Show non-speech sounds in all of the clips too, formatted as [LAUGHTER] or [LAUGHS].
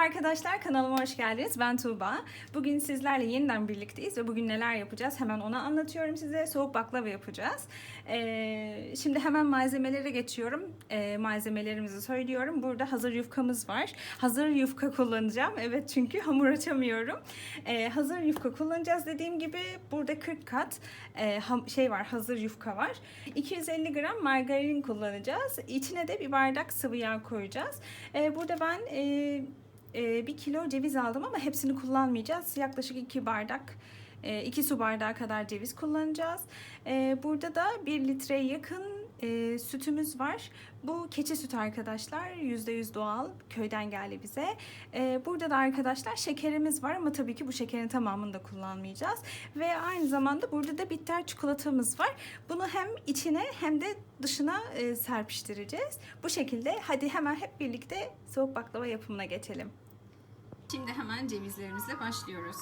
arkadaşlar kanalıma hoş geldiniz. Ben Tuğba. Bugün sizlerle yeniden birlikteyiz ve bugün neler yapacağız hemen onu anlatıyorum size. Soğuk baklava yapacağız. Ee, şimdi hemen malzemelere geçiyorum. Ee, malzemelerimizi söylüyorum. Burada hazır yufkamız var. Hazır yufka kullanacağım. Evet çünkü hamur açamıyorum. Ee, hazır yufka kullanacağız dediğim gibi burada 40 kat e, şey var hazır yufka var. 250 gram margarin kullanacağız. İçine de bir bardak sıvı yağ koyacağız. Ee, burada ben e, e, bir kilo ceviz aldım ama hepsini kullanmayacağız. Yaklaşık 2 bardak 2 su bardağı kadar ceviz kullanacağız. E, Burada da 1 litreye yakın e, sütümüz var. Bu keçi sütü arkadaşlar. %100 doğal. Köyden geldi bize. E, Burada da arkadaşlar şekerimiz var ama tabii ki bu şekerin tamamını da kullanmayacağız. Ve aynı zamanda burada da bitter çikolatamız var. Bunu hem içine hem de dışına e, serpiştireceğiz. Bu şekilde hadi hemen hep birlikte soğuk baklava yapımına geçelim. Şimdi hemen cevizlerimizle başlıyoruz.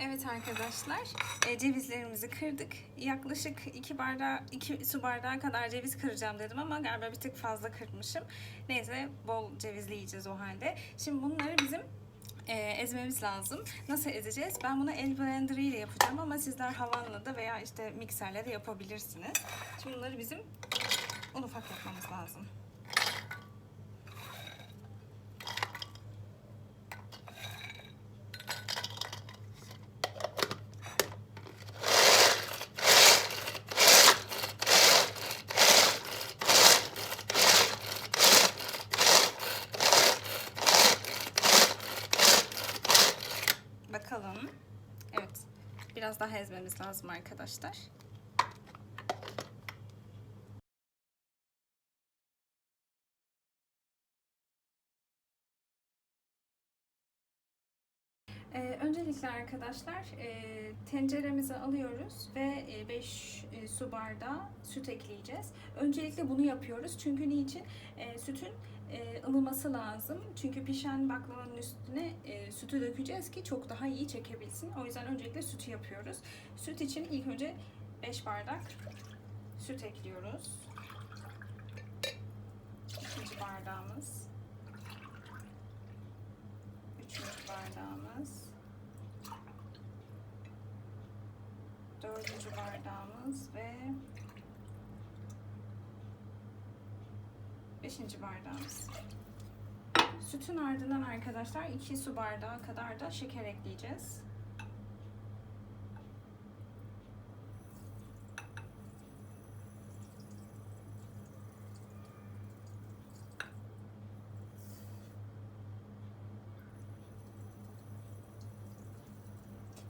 Evet arkadaşlar, e, cevizlerimizi kırdık. Yaklaşık 2 bardağı, 2 su bardağı kadar ceviz kıracağım dedim ama galiba bir tık fazla kırmışım. Neyse bol cevizli yiyeceğiz o halde. Şimdi bunları bizim e, ezmemiz lazım. Nasıl ezeceğiz? Ben bunu el blender ile yapacağım ama sizler havanla da veya işte mikserle de yapabilirsiniz. Şimdi bunları bizim un ufak yapmamız lazım. Bakalım. Evet. Ezmemiz lazım arkadaşlar. Ee, öncelikle arkadaşlar e, tenceremizi alıyoruz ve 5 e, su bardağı süt ekleyeceğiz. Öncelikle bunu yapıyoruz çünkü niçin? E, sütün e, ılıması lazım. Çünkü pişen baklavanın üstüne e, sütü dökeceğiz ki çok daha iyi çekebilsin. O yüzden öncelikle sütü yapıyoruz. Süt için ilk önce 5 bardak süt ekliyoruz. İkinci bardağımız. Üçüncü bardağımız. Dördüncü bardağımız ve beşinci bardağımız. Sütün ardından arkadaşlar 2 su bardağı kadar da şeker ekleyeceğiz.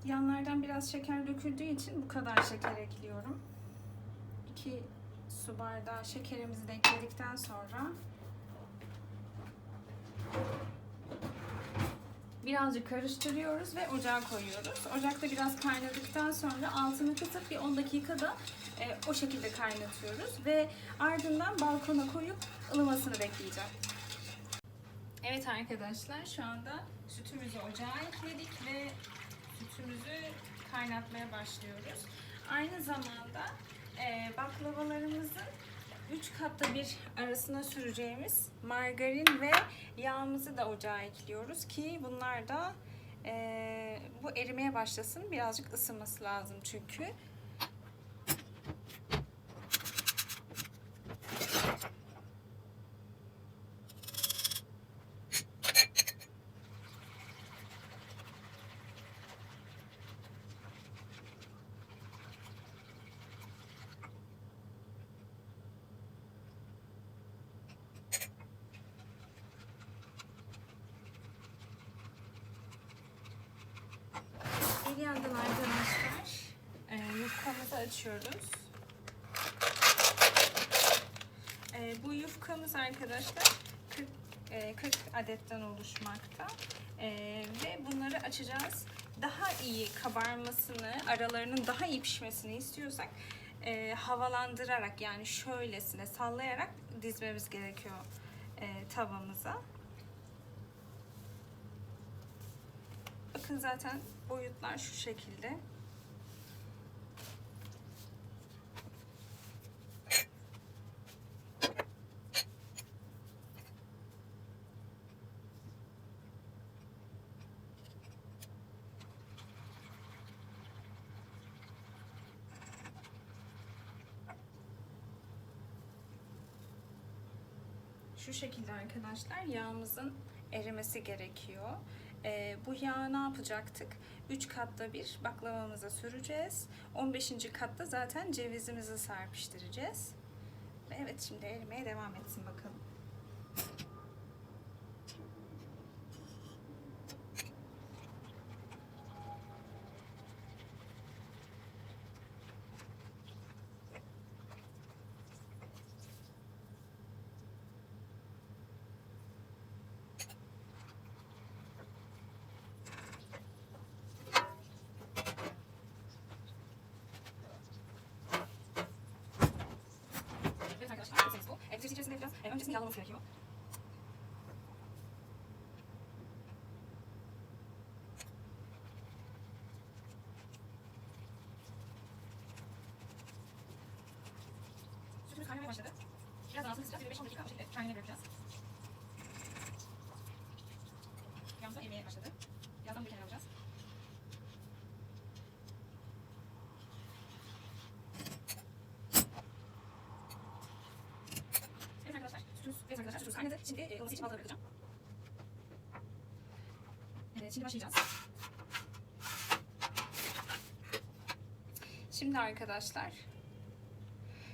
Yanlardan biraz şeker döküldüğü için bu kadar şeker ekliyorum. 2 su bardağı şekerimizi de ekledikten sonra birazcık karıştırıyoruz ve ocağa koyuyoruz. Ocakta biraz kaynadıktan sonra altını kısıp bir 10 dakikada e, o şekilde kaynatıyoruz ve ardından balkona koyup ılımasını bekleyeceğim. Evet arkadaşlar şu anda sütümüzü ocağa ekledik ve sütümüzü kaynatmaya başlıyoruz. Aynı zamanda baklavalarımızın 3 katta bir arasına süreceğimiz margarin ve yağımızı da ocağa ekliyoruz ki bunlar da e, bu erimeye başlasın. Birazcık ısınması lazım çünkü. Bir yandan arkadaşlar e, yufkamızı açıyoruz. E, bu yufkamız arkadaşlar 40, e, 40 adetten oluşmakta. E, ve bunları açacağız. Daha iyi kabarmasını, aralarının daha iyi pişmesini istiyorsak e, havalandırarak yani şöylesine sallayarak dizmemiz gerekiyor e, tavamıza. Bakın zaten boyutlar şu şekilde. Şu şekilde arkadaşlar yağımızın erimesi gerekiyor. Ee, bu yağı ne yapacaktık? 3 katta bir baklavamıza süreceğiz. 15. katta zaten cevizimizi serpiştireceğiz. Ve Evet şimdi erimeye devam etsin bakalım. Evet arkadaşlar prosesimiz bu. E, tepsi içerisinde biraz e, öncesinde yağlaması gerekiyor. Sütümüz kaynamaya başladı. Birazdan altını sıcak 5-10 dakika bu şekilde kaynamaya bırakacağız. Yağımız da erimeye başladı. Birazdan bir kenara alacağız. Evet arkadaşlar, sütümüz, evet arkadaşlar, sütümüz kaynadı. Şimdi e, olması için bırakacağım. Evet, şimdi başlayacağız. Şimdi arkadaşlar,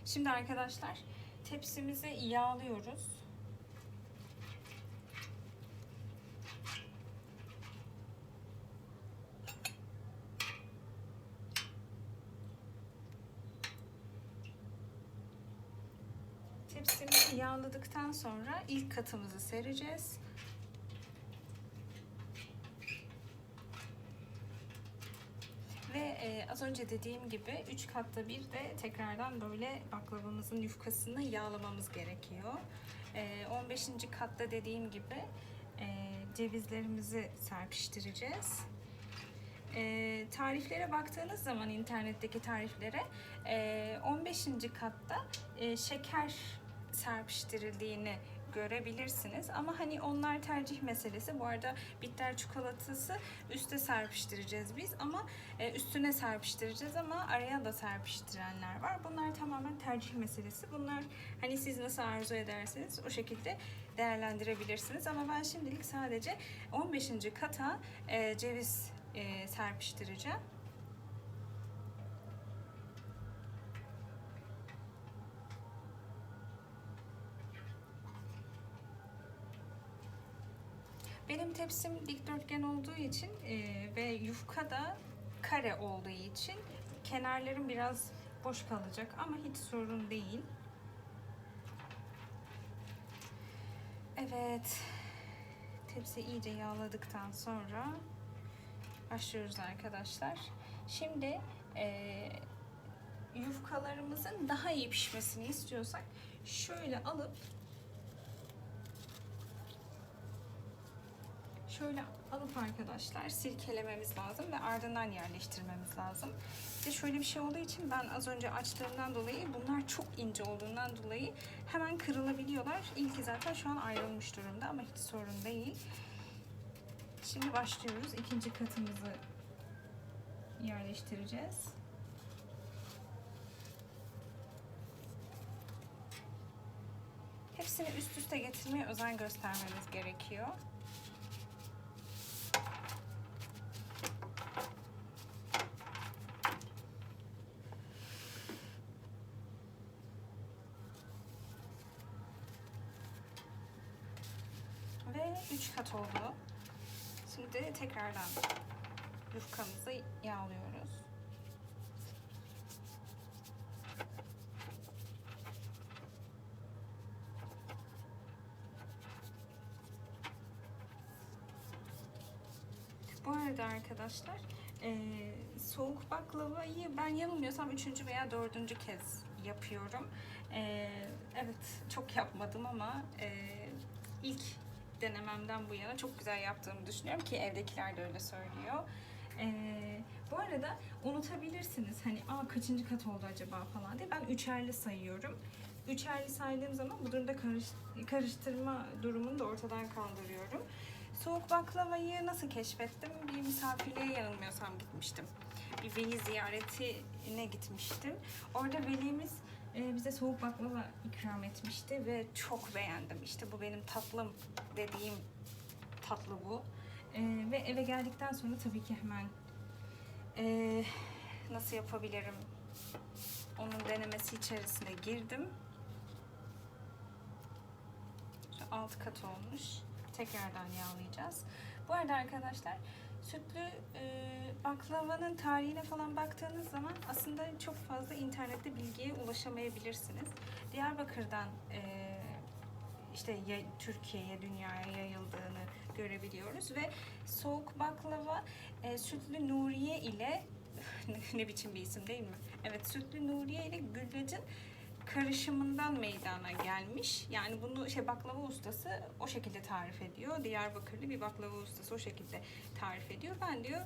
şimdi arkadaşlar tepsimizi yağlıyoruz. Tepsimizi yağladıktan sonra ilk katımızı sereceğiz. Ve e, az önce dediğim gibi 3 katta bir de tekrardan böyle baklavamızın yufkasını yağlamamız gerekiyor. E, 15. katta dediğim gibi e, cevizlerimizi serpiştireceğiz. E, tariflere baktığınız zaman internetteki tariflere e, 15. katta e, şeker serpiştirildiğini görebilirsiniz. Ama hani onlar tercih meselesi. Bu arada bitter çikolatası üste serpiştireceğiz biz ama e, üstüne serpiştireceğiz ama araya da serpiştirenler var. Bunlar tamamen tercih meselesi. Bunlar hani siz nasıl arzu ederseniz o şekilde değerlendirebilirsiniz. Ama ben şimdilik sadece 15. kata e, ceviz e, serpiştireceğim. Tepsim dikdörtgen olduğu için e, ve yufka da kare olduğu için kenarlarım biraz boş kalacak ama hiç sorun değil. Evet. Tepsi iyice yağladıktan sonra başlıyoruz arkadaşlar. Şimdi e, yufkalarımızın daha iyi pişmesini istiyorsak şöyle alıp şöyle alıp arkadaşlar sirkelememiz lazım ve ardından yerleştirmemiz lazım. De şöyle bir şey olduğu için ben az önce açtığımdan dolayı bunlar çok ince olduğundan dolayı hemen kırılabiliyorlar. İlki zaten şu an ayrılmış durumda ama hiç sorun değil. Şimdi başlıyoruz. İkinci katımızı yerleştireceğiz. Hepsini üst üste getirmeye özen göstermemiz gerekiyor. Ve 3 kat oldu. Şimdi tekrardan yufkamızı yağlıyoruz. Bu arada arkadaşlar eee, soğuk baklavayı ben yanılmıyorsam üçüncü veya dördüncü kez yapıyorum. Eee, evet çok yapmadım ama eee, ilk denememden bu yana çok güzel yaptığımı düşünüyorum ki evdekiler de öyle söylüyor. Eee, bu arada unutabilirsiniz hani aa kaçıncı kat oldu acaba falan diye ben üçerli sayıyorum. Üçerli saydığım zaman bu durumda karış- karıştırma durumunu da ortadan kaldırıyorum. Soğuk baklavayı nasıl keşfettim? Bir misafirliğe yanılmıyorsam gitmiştim. Bir veli ziyaretine gitmiştim. Orada velimiz e, bize soğuk baklava ikram etmişti ve çok beğendim. İşte bu benim tatlım dediğim tatlı bu. E, ve eve geldikten sonra tabii ki hemen e, nasıl yapabilirim? Onun denemesi içerisine girdim. Alt kat olmuş. Tekrardan yağlayacağız. Bu arada arkadaşlar sütlü e, baklavanın tarihine falan baktığınız zaman aslında çok fazla internette bilgiye ulaşamayabilirsiniz. Diyarbakır'dan e, işte ya, Türkiye'ye, dünyaya yayıldığını görebiliyoruz ve soğuk baklava e, sütlü Nuriye ile [LAUGHS] ne biçim bir isim değil mi? Evet, sütlü Nuriye ile güllacın karışımından meydana gelmiş. Yani bunu şey baklava ustası o şekilde tarif ediyor. Diyarbakırlı bir baklava ustası o şekilde tarif ediyor. Ben diyor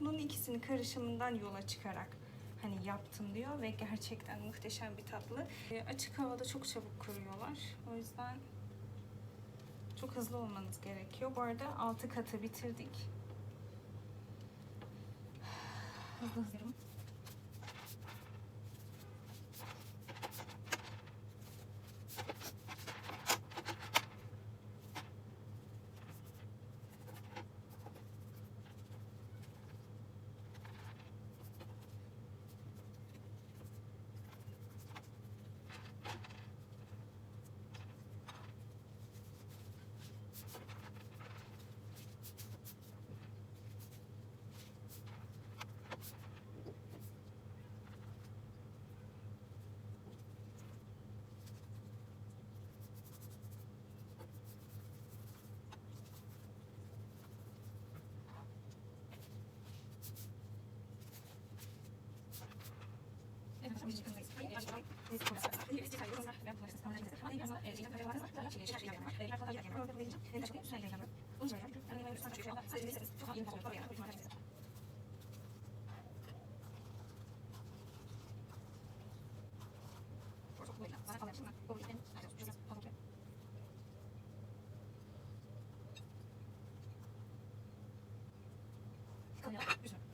bunun ikisinin karışımından yola çıkarak hani yaptım diyor ve gerçekten muhteşem bir tatlı. E, açık havada çok çabuk kuruyorlar. O yüzden çok hızlı olmanız gerekiyor. Bu arada altı katı bitirdik. [SIGHS] Hızlı hızlı. Come on,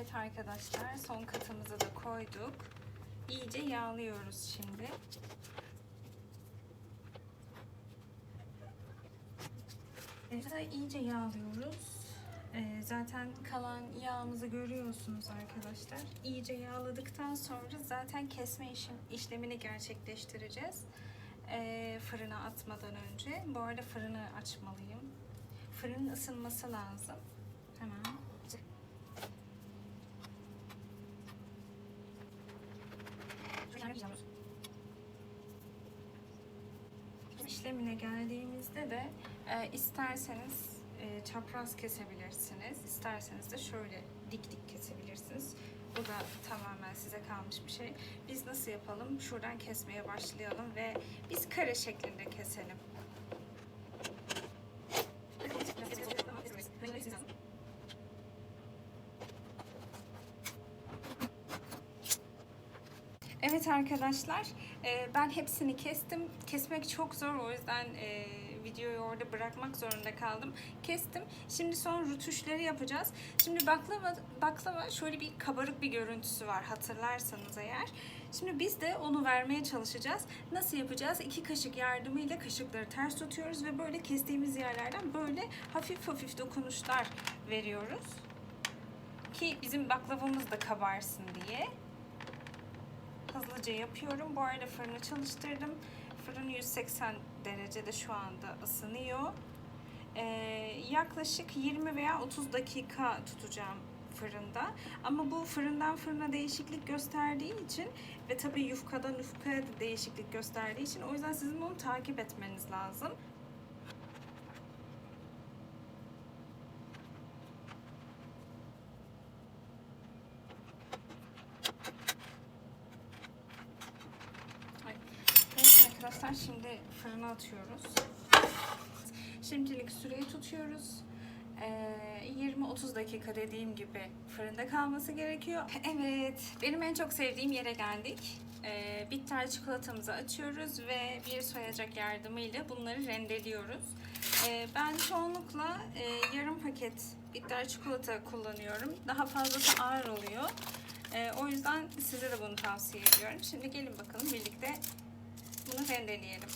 Evet arkadaşlar son katımızı da koyduk. İyice yağlıyoruz şimdi. Evet, iyice yağlıyoruz. Ee, zaten kalan yağımızı görüyorsunuz arkadaşlar. İyice yağladıktan sonra zaten kesme işim, işlemini gerçekleştireceğiz. Ee, fırına atmadan önce. Bu arada fırını açmalıyım. Fırının ısınması lazım. Hemen. İşlemine geldiğimizde de e, isterseniz e, çapraz kesebilirsiniz. İsterseniz de şöyle dik dik kesebilirsiniz. Bu da tamamen size kalmış bir şey. Biz nasıl yapalım? Şuradan kesmeye başlayalım ve biz kare şeklinde keselim. Evet arkadaşlar, e, ben hepsini kestim. Kesmek çok zor, o yüzden e, videoyu orada bırakmak zorunda kaldım. Kestim. Şimdi son rutuşları yapacağız. Şimdi baklava baklava şöyle bir kabarık bir görüntüsü var hatırlarsanız eğer. Şimdi biz de onu vermeye çalışacağız. Nasıl yapacağız? İki kaşık yardımıyla kaşıkları ters tutuyoruz ve böyle kestiğimiz yerlerden böyle hafif hafif dokunuşlar veriyoruz. Ki bizim baklavamız da kabarsın diye hızlıca yapıyorum. Bu arada fırını çalıştırdım. Fırın 180 derecede şu anda ısınıyor. Ee, yaklaşık 20 veya 30 dakika tutacağım fırında. Ama bu fırından fırına değişiklik gösterdiği için ve tabii yufkadan yufkaya da değişiklik gösterdiği için o yüzden sizin bunu takip etmeniz lazım. Ay. Evet arkadaşlar şimdi fırına atıyoruz. Şimdilik süreyi tutuyoruz. Ee, 20-30 dakika dediğim gibi fırında kalması gerekiyor. Evet, benim en çok sevdiğim yere geldik. Ee, bitter çikolatamızı açıyoruz ve bir soyacak yardımıyla bunları rendeliyoruz. Ee, ben çoğunlukla e, yarım paket bitter çikolata kullanıyorum. Daha fazlası ağır oluyor. Ee, o yüzden size de bunu tavsiye ediyorum. Şimdi gelin bakalım birlikte bunu rendeleyelim.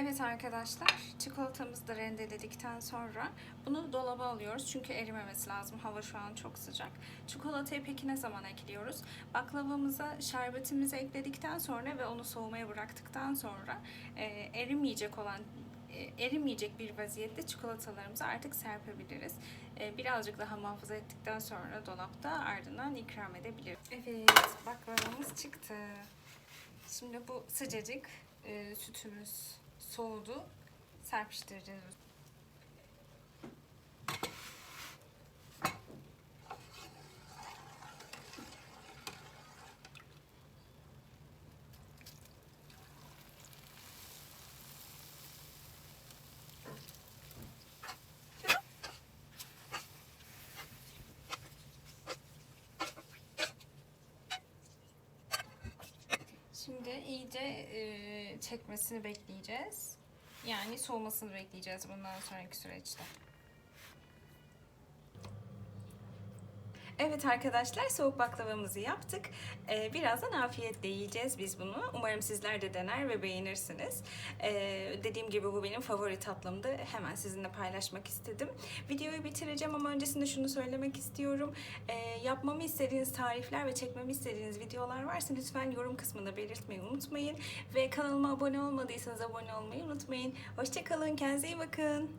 Evet arkadaşlar, çikolatamızı da rendeledikten sonra bunu dolaba alıyoruz. Çünkü erimemesi lazım. Hava şu an çok sıcak. Çikolatayı peki ne zaman ekliyoruz? Baklavamıza şerbetimizi ekledikten sonra ve onu soğumaya bıraktıktan sonra e, erimeyecek olan e, erimeyecek bir vaziyette çikolatalarımızı artık serpebiliriz. E, birazcık daha muhafaza ettikten sonra dolapta ardından ikram edebiliriz. Evet, baklavamız çıktı. Şimdi bu sıcacık e, sütümüz soğudu. Serpiştireceğiz. Şimdi iyice e, çekmesini bekleyeceğiz. Yani soğumasını bekleyeceğiz bundan sonraki süreçte. Evet arkadaşlar soğuk baklavamızı yaptık. Ee, birazdan afiyetle yiyeceğiz biz bunu. Umarım sizler de dener ve beğenirsiniz. Ee, dediğim gibi bu benim favori tatlımdı. Hemen sizinle paylaşmak istedim. Videoyu bitireceğim ama öncesinde şunu söylemek istiyorum. Ee, yapmamı istediğiniz tarifler ve çekmemi istediğiniz videolar varsa lütfen yorum kısmında belirtmeyi unutmayın. Ve kanalıma abone olmadıysanız abone olmayı unutmayın. Hoşçakalın, kendinize iyi bakın.